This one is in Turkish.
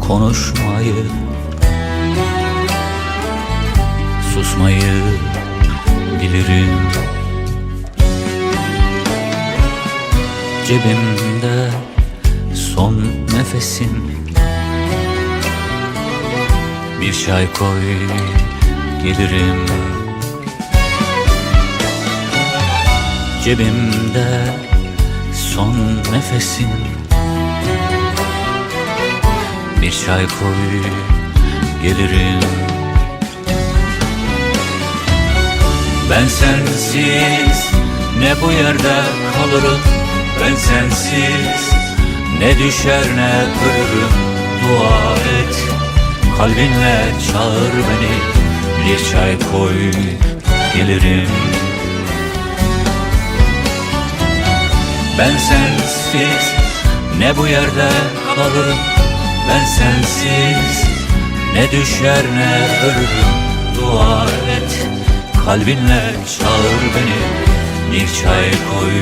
konuşmayı Susmayı bilirim. Cebimde son nefesim. Bir çay koy gelirim. Cebimde son nefesim Bir çay koy gelirim. Ben sensiz ne bu yerde kalırım? Ben sensiz ne düşer ne ölürüm Dua et kalbinle çağır beni. Bir çay koy gelirim. Ben sensiz ne bu yerde kalırım Ben sensiz ne düşer ne ölürüm. Dua et kalbinle çağır beni. Bir çay koy